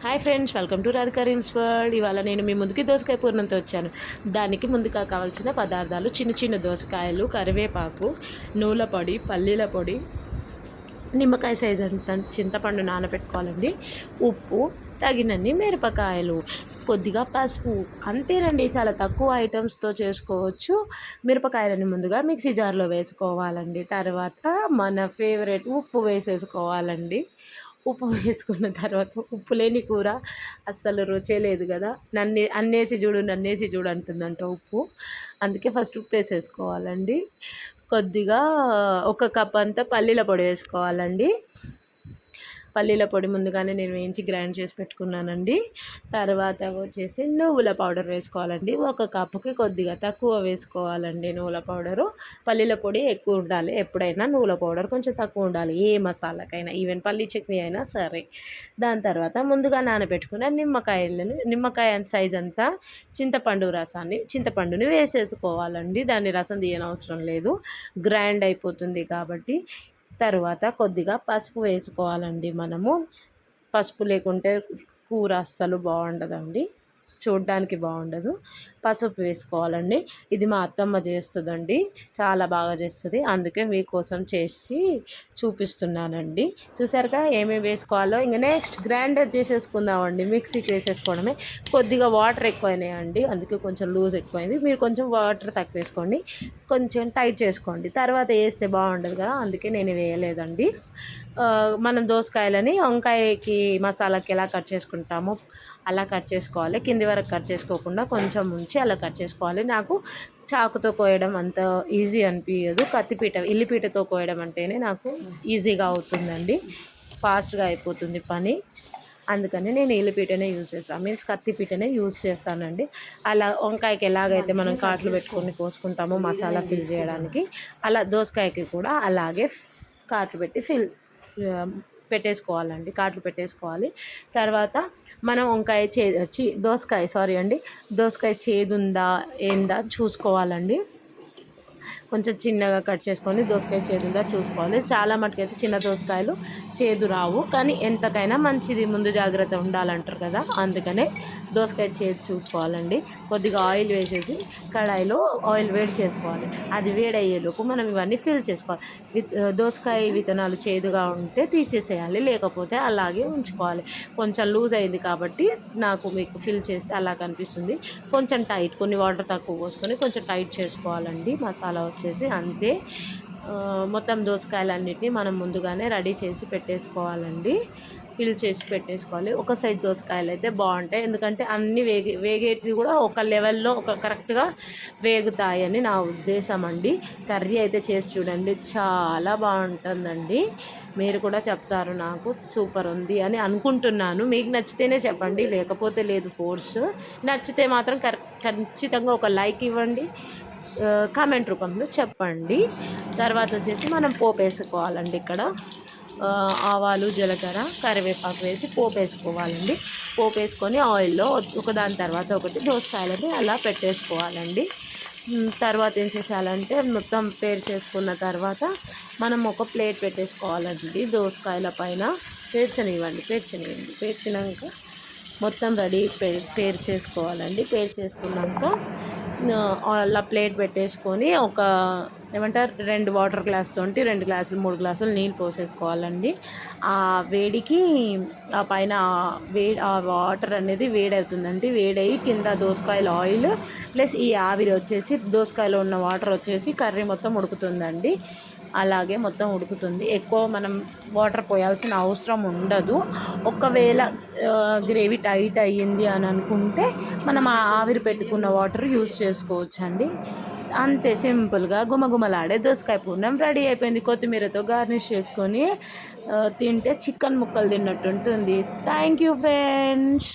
Hi friends welcome to Radhika reels world. ఇవాళ నేను మీ ముందుకి దోసకాయ పూర్ణంతో వచ్చాను. దానికి ముందుగా కావాల్సిన పదార్థాలు చిన్న చిన్న దోసకాయలు కరివేపాకు నూల పొడి పల్లీల పొడి నిమ్మకాయ సైజ్ అంత చింతపండు నానబెట్టుకోవాలండి. ఉప్పు తగినన్ని మిరపకాయలు కొద్దిగా పసుపు అంతేనండి చాలా తక్కువ ఐటమ్స్తో చేసుకోవచ్చు. మిరపకాయలని ముందుగా మిక్సీ జార్లో వేసుకోవాలండి. తర్వాత మన ఫేవరెట్ ఉప్పు వేసేసుకోవాలండి. ఉప్పు వేసుకున్న తర్వాత ఉప్పు లేని కూర అస్సలు రుచే లేదు కదా. నన్ను అన్నేసి చూడు నన్నేసి చూడు అంటుందంట ఉప్పు. అందుకే ఫస్ట్ ఉప్పు వేసేసుకోవాలండి. కొద్దిగా ఒక కప్ అంతా పల్లీల పొడి వేసుకోవాలండి. పల్లీల పొడి ముందుగానే నేను వేయించి గ్రైండ్ చేసి పెట్టుకున్నానండి. తర్వాత వచ్చేసి నువ్వుల పౌడర్ వేసుకోవాలండి. ఒక కప్పుకి కొద్దిగా తక్కువ వేసుకోవాలండి నువ్వుల పౌడరు. పల్లీల పొడి ఎక్కువ ఉండాలి. ఎప్పుడైనా నువ్వుల పౌడర్ కొంచెం తక్కువ ఉండాలి. ఏ మసాలాకైనా ఈవెన్ పల్లీ చట్నీ అయినా సరే. దాని తర్వాత ముందుగా నానబెట్టుకున్న నిమ్మకాయలను నిమ్మకాయ సైజ్ అంతా చింతపండు రసాన్ని చింతపండుని వేసేసుకోవాలండి. దాన్ని రసం తీయనవసరం లేదు. గ్రైండ్ అయిపోతుంది కాబట్టి తర్వాత కొద్దిగా పసుపు వేసుకోవాలండి మనము. పసుపు లేకుంటే కూర అస్సలు బాగుండదండి. చూడడానికి బాగుండదు. పసుపు వేసుకోవాలండి. ఇది మా అత్తమ్మ చేస్తుందండి. చాలా బాగా చేస్తుంది. అందుకే మీకోసం చేసి చూపిస్తున్నానండి. చూసారుగా ఏమేమి వేసుకోవాలో? ఇంకా నెక్స్ట్ గ్రైండర్ చేసేసుకుందామండి. మిక్సీకి వేసేసుకోవడమే. కొద్దిగా వాటర్ ఎక్కువైనాయండి. అందుకే కొంచెం లూజ్ ఎక్కువైంది. మీరు కొంచెం వాటర్ తక్కువ వేసుకోండి కొంచెం టైట్ చేసుకోండి. తర్వాత వేస్తే బాగుండదు కదా? అందుకే నేను వేయలేదండి. మనం దోసకాయలని వంకాయకి మసాలాకి ఎలా కట్ చేసుకుంటామో అలా కట్ చేసుకోవాలి. కింది వరకు కట్ చేసుకోకుండా కొంచెం ఉంచి అలా కట్ చేసుకోవాలి. నాకు చాకుతో కోయడం అంత ఈజీ అనిపించదు కత్తిపీట ఇల్లిపీటతో కోయడం అంటేనే నాకు ఈజీగా అవుతుందండి. ఫాస్ట్గా అయిపోతుంది పని. అందుకని నేను ఇల్లిపీటనే యూజ్ చేస్తాను. మీన్స్ కత్తిపీటనే యూజ్ చేస్తానండి. అలా వంకాయకి ఎలాగైతే మనం కాట్లు పెట్టుకొని కోసుకుంటామో మసాలా ఫిల్ చేయడానికి అలా దోసకాయకి కూడా అలాగే కాట్లు పెట్టి ఫిల్ పెట్టేసుకోవాలండి కాట్లు పెట్టేసుకోవాలి. తర్వాత మనం వంకాయ చే చి దోసకాయ సారీ అండి దోసకాయ చేదుందా ఏందా చూసుకోవాలండి. కొంచెం చిన్నగా కట్ చేసుకొని దోసకాయ చేదుందా చూసుకోవాలి. చాలా మటుకైతే చిన్న దోసకాయలు చేదు రావు కానీ ఎంతకైనా మంచిది ముందు జాగ్రత్త ఉండాలంటారు కదా అందుకనే దోసకాయ చేతి చూసుకోవాలండి. కొద్దిగా ఆయిల్ వేసేసి కడాయిలో ఆయిల్ వేడి చేసుకోవాలి. అది వేడయ్యేలోపు మనం ఇవన్నీ ఫిల్ చేసుకోవాలి. విత్ దోసకాయ విత్తనాలు చేదుగా ఉంటే తీసేసేయాలి లేకపోతే అలాగే ఉంచుకోవాలి. కొంచెం లూజ్ అయింది కాబట్టి నాకు మీకు ఫిల్ చేసి అలా కనిపిస్తుంది. కొంచెం టైట్ కొన్ని వాటర్ తక్కువ పోసుకొని కొంచెం టైట్ చేసుకోవాలండి. మసాలా వచ్చేసి అంతే. మొత్తం దోసకాయలన్నిటిని మనం ముందుగానే రెడీ చేసి పెట్టేసుకోవాలండి. ఫిల్ చేసి పెట్టేసుకోవాలి. ఒక సైజ్ దోసకాయలు అయితే బాగుంటాయి. ఎందుకంటే అన్ని వేగి వేగేటివి కూడా ఒక లెవెల్లో ఒక కరెక్ట్గా వేగుతాయని నా ఉద్దేశం అండి. కర్రీ అయితే చేసి చూడండి. చాలా బాగుంటుందండి. మీరు కూడా చెప్తారు నాకు సూపర్ ఉంది అని అనుకుంటున్నాను. మీకు నచ్చితేనే చెప్పండి. లేకపోతే లేదు ఫోర్స్. నచ్చితే మాత్రం ఖచ్చితంగా ఒక లైక్ ఇవ్వండి. కామెంట్ రూపంలో చెప్పండి. తర్వాత వచ్చేసి మనం పోపు వేసుకోవాలండి ఇక్కడ. ఆవాలు జీలకర్ర కరివేపాకు వేసి పోపు వేసుకోవాలండి. పోపు వేసుకొని ఆయిల్లో ఒకదాని తర్వాత ఒకటి దోసకాయలని అలా పెట్టేసుకోవాలండి. తర్వాత ఏం చేసేయాలంటే మొత్తం పేరు చేసుకున్న తర్వాత మనం ఒక ప్లేట్ పెట్టేసుకోవాలండి దోసకాయల పైన. పేర్చనివ్వండి పేర్చనివ్వండి. పేర్చినాక మొత్తం రెడీ పేరు చేసుకోవాలండి. పేర్ చేసుకున్నాక అలా ప్లేట్ పెట్టేసుకొని ఒక ఏమంటారు రెండు వాటర్ గ్లాస్ తోటి రెండు గ్లాసులు మూడు గ్లాసులు నీళ్ళు పోసేసుకోవాలండి. ఆ వేడికి ఆ పైన వేడి ఆ వాటర్ అనేది వేడవుతుందండి. వేడయ్యి కింద దోసకాయల ఆయిల్ ప్లస్ ఈ ఆవిరి వచ్చేసి దోసకాయలో ఉన్న వాటర్ వచ్చేసి కర్రీ మొత్తం ఉడుకుతుందండి. అలాగే మొత్తం ఉడుకుతుంది. ఎక్కువ మనం వాటర్ పోయాల్సిన అవసరం ఉండదు. ఒకవేళ గ్రేవీ టైట్ అయ్యింది అని అనుకుంటే మనం ఆవిరి పెట్టుకున్న వాటర్ యూస్ చేసుకోవచ్చు అండి అంతే సింపుల్గా గుమగుమలాడే దోసకాయ పూర్ణం రెడీ అయిపోయింది. కొత్తిమీరతో గార్నిష్ చేసుకొని తింటే చికెన్ ముక్కలు తిన్నట్టు ఉంటుంది. Thank you friends.